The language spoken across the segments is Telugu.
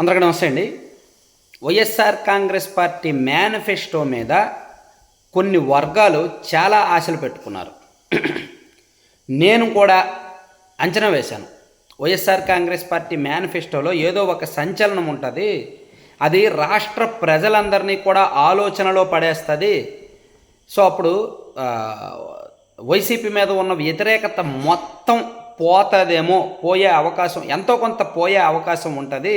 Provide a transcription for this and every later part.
అందరికీ నమస్తే అండి. వైఎస్ఆర్ కాంగ్రెస్ పార్టీ మేనిఫెస్టో మీద కొన్ని వర్గాలు చాలా ఆశలు పెట్టుకున్నారు. నేను కూడా అంచనా వేశాను. వైఎస్ఆర్ కాంగ్రెస్ పార్టీ మేనిఫెస్టోలో ఏదో ఒక సంచలనం ఉంటుంది అది రాష్ట్ర ప్రజలందరినీ కూడా ఆలోచనలో పడేస్తుంది. సో అప్పుడు వైసీపీ మీద ఉన్న వ్యతిరేకత మొత్తం పోతుందేమో పోయే అవకాశం ఎంతో కొంత పోయే అవకాశం ఉంటుంది.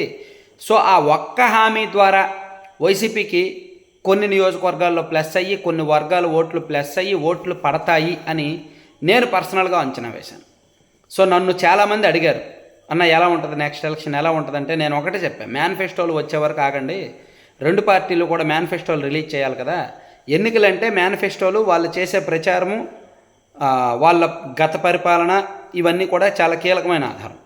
సో ఆ ఒక్క హామీ ద్వారా వైసీపీకి కొన్ని నియోజకవర్గాల్లో ప్లస్ అయ్యి కొన్ని వర్గాల ఓట్లు ప్లస్ అయ్యి ఓట్లు పడతాయి అని నేను పర్సనల్గా అంచనా వేశాను. సో నన్ను చాలామంది అడిగారు అన్న ఎలా ఉంటుంది నెక్స్ట్ ఎలక్షన్ ఎలా ఉంటుందంటే నేను ఒకటే చెప్పాను మేనిఫెస్టోలు వచ్చే వరకు ఆగండి. రెండు పార్టీలు కూడా మేనిఫెస్టోలు రిలీజ్ చేయాలి కదా. ఎన్నికలంటే మేనిఫెస్టోలు వాళ్ళు చేసే ప్రచారము వాళ్ళ గత పరిపాలన ఇవన్నీ కూడా చాలా కీలకమైన ఆధారం.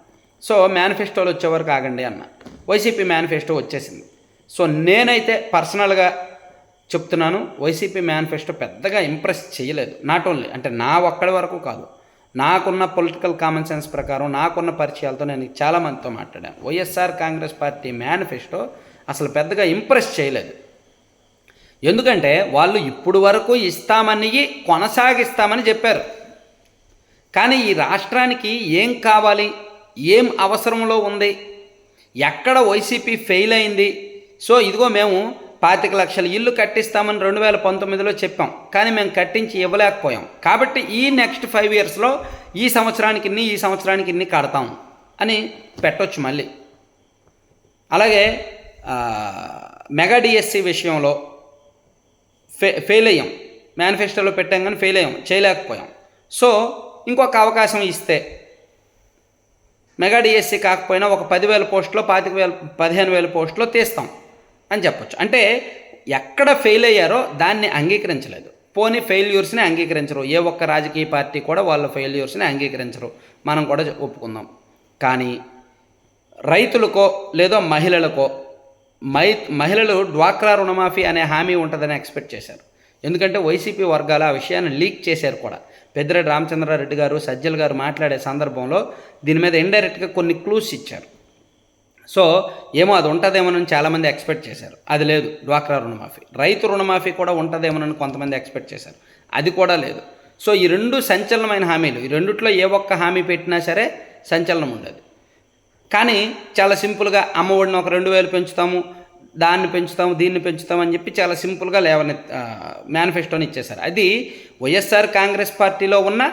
సో మేనిఫెస్టోలు వచ్చే వరకు ఆగండి అన్న. వైసీపీ మేనిఫెస్టో వచ్చేసింది. సో నేనైతే పర్సనల్గా చెప్తున్నాను వైసీపీ మేనిఫెస్టో పెద్దగా ఇంప్రెస్ చేయలేదు. నాట్ ఓన్లీ అంటే నా ఒక్కడి వరకు కాదు. నాకున్న పొలిటికల్ కామన్ సెన్స్ ప్రకారం నాకున్న పరిచయాలతో నేను చాలా మందితో మాట్లాడాను. వైఎస్ఆర్ కాంగ్రెస్ పార్టీ మేనిఫెస్టో అసలు పెద్దగా ఇంప్రెస్ చేయలేదు. ఎందుకంటే వాళ్ళు ఇప్పుడు వరకు ఇస్తామని కొనసాగిస్తామని చెప్పారు. కానీ ఈ రాష్ట్రానికి ఏం కావాలి ఏం అవసరంలో ఉంది ఎక్కడ వైసీపీ ఫెయిల్ అయింది? సో ఇదిగో మేము పాతిక లక్షల ఇల్లు కట్టిస్తామని రెండు వేల పంతొమ్మిదిలో చెప్పాం. కానీ మేము కట్టించి ఇవ్వలేకపోయాం. కాబట్టి ఈ నెక్స్ట్ ఫైవ్ ఇయర్స్లో ఈ సంవత్సరానికి ఇన్ని ఈ సంవత్సరానికి ఇన్ని కడతాం అని పెట్టొచ్చు మళ్ళీ. అలాగే మెగా డిఎస్సి విషయంలో ఫె ఫెయిల్ అయ్యాం. మేనిఫెస్టోలో పెట్టాం కానీ ఫెయిల్ అయ్యాం. చేయలేకపోయాం. సో ఇంకొక అవకాశం ఇస్తే మెగా డిఎస్సి కాకపోయినా ఒక పదివేల పోస్టులో పాతిక వేల పదిహేను వేల పోస్టులో తీస్తాం అని చెప్పొచ్చు. అంటే ఎక్కడ ఫెయిల్ అయ్యారో దాన్ని అంగీకరించలేదు. పోనీ ఫెయిల్యూర్స్ని అంగీకరించరు. ఏ ఒక్క రాజకీయ పార్టీ కూడా వాళ్ళ ఫెయిల్యూర్స్ని అంగీకరించరు. మనం కూడా ఒప్పుకుందాం. కానీ రైతులకో లేదో మహిళలకో మై మహిళలు డ్వాక్రా రుణమాఫీ అనే హామీ ఉంటుందని ఎక్స్పెక్ట్ చేశారు. ఎందుకంటే వైసీపీ వర్గాలు ఆ విషయాన్ని లీక్ చేశారు కూడా. పెద్దిరెడ్డి రామచంద్రారెడ్డి గారు సజ్జల్ గారు మాట్లాడే సందర్భంలో దీని మీద ఇండైరెక్ట్గా కొన్ని క్లూస్ ఇచ్చారు. సో ఏమో అది ఉంటుందేమోనని చాలామంది ఎక్స్పెక్ట్ చేశారు. అది లేదు డ్వాక్రా రుణమాఫీ. రైతు రుణమాఫీ కూడా ఉంటుందేమోనని కొంతమంది ఎక్స్పెక్ట్ చేశారు. అది కూడా లేదు. సో ఈ రెండు సంచలనమైన హామీలు ఈ రెండిట్లో ఏ ఒక్క హామీ పెట్టినా సరే సంచలనం ఉండదు. కానీ చాలా సింపుల్గా అమ్మఒడిని ఒక రెండు వేలు పెంచుతాము దాన్ని పెంచుతాము దీన్ని పెంచుతాం అని చెప్పి చాలా సింపుల్గా లేవని మేనిఫెస్టోని ఇచ్చేశారు. అది వైఎస్ఆర్ కాంగ్రెస్ పార్టీలో ఉన్న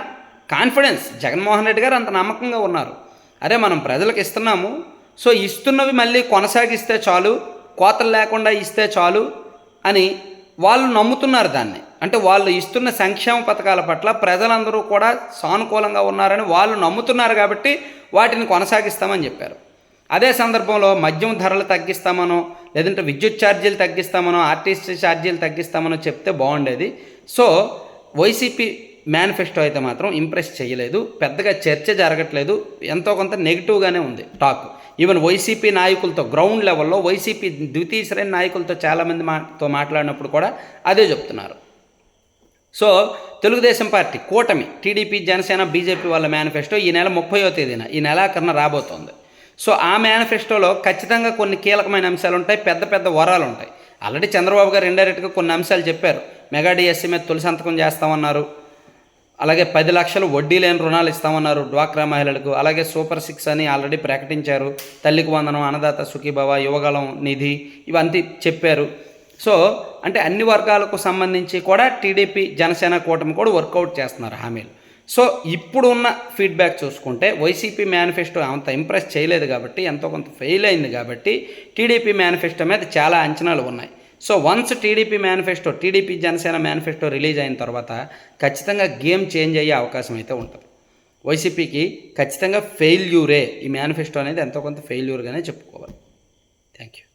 కాన్ఫిడెన్స్. జగన్మోహన్ రెడ్డి గారు అంత నమ్మకంగా ఉన్నారు. అరే మనం ప్రజలకు ఇస్తున్నాము. సో ఇస్తున్నవి మళ్ళీ కొనసాగిస్తే చాలు కోతలు లేకుండా ఇస్తే చాలు అని వాళ్ళు నమ్ముతున్నారు దాన్ని. అంటే వాళ్ళు ఇస్తున్న సంక్షేమ పథకాల పట్ల ప్రజలందరూ కూడా సానుకూలంగా ఉన్నారని వాళ్ళు నమ్ముతున్నారు కాబట్టి వాటిని కొనసాగిస్తామని చెప్పారు. అదే సందర్భంలో మద్యం ధరలు తగ్గిస్తామనో లేదంటే విద్యుత్ ఛార్జీలు తగ్గిస్తామనో ఆర్టీసీ ఛార్జీలు తగ్గిస్తామనో చెప్తే బాగుండేది. సో వైసీపీ మేనిఫెస్టో అయితే మాత్రం ఇంప్రెస్ చేయలేదు పెద్దగా చర్చ జరగట్లేదు ఎంతో కొంత నెగిటివ్గానే ఉంది టాక్ ఈవెన్ వైసీపీ నాయకులతో గ్రౌండ్ లెవెల్లో వైసీపీ ద్వితీయ శ్రేణి నాయకులతో చాలామంది మాతో మాట్లాడినప్పుడు కూడా అదే చెప్తున్నారు. సో తెలుగుదేశం పార్టీ కూటమి టీడీపీ జనసేన బీజేపీ వాళ్ళ మేనిఫెస్టో ఈ నెల ముప్పయో తేదీన ఈ నెలాఖరున రాబోతోంది. సో ఆ మేనిఫెస్టోలో ఖచ్చితంగా కొన్ని కీలకమైన అంశాలు ఉంటాయి పెద్ద పెద్ద వరాలు ఉంటాయి ఆల్రెడీ చంద్రబాబు గారు ఇండైరెక్ట్గా కొన్ని అంశాలు చెప్పారు. మెగా డిఎస్సీ మీద తొలి సంతకం చేస్తామన్నారు. అలాగే పది లక్షలు వడ్డీ లేని రుణాలు ఇస్తామన్నారు డ్వాక్రా మహిళలకు. అలాగే సూపర్ సిక్స్ అని ఆల్రెడీ ప్రకటించారు. తల్లికి వందనం అన్నదాత సుఖీభవ యువగలం నిధి ఇవంతా చెప్పారు. సో అంటే అన్ని వర్గాలకు సంబంధించి కూడా టీడీపీ జనసేన కూటమి కూడా వర్కౌట్ చేస్తున్నారు హామీలు. సో ఇప్పుడు ఉన్న ఫీడ్బ్యాక్ చూసుకుంటే వైసీపీ మేనిఫెస్టో అంత ఇంప్రెస్ చేయలేదు కాబట్టి ఎంతో కొంత ఫెయిల్ అయింది కాబట్టి టీడీపీ మేనిఫెస్టో మీద చాలా అంచనాలు ఉన్నాయి. So once TDP manifesto TDP Janasena manifesto release అయిన తర్వాత ఖచ్చితంగా గేమ్ చేంజ్ అయ్యే అవకాశం అయితే ఉంటుంది. వైసీపీకి ఖచ్చితంగా ఫెయిల్యూరే ఈ మేనిఫెస్టో అనేది ఎంతో కొంత ఫెయిల్యూర్గానే చెప్పుకోవాలి. Thank you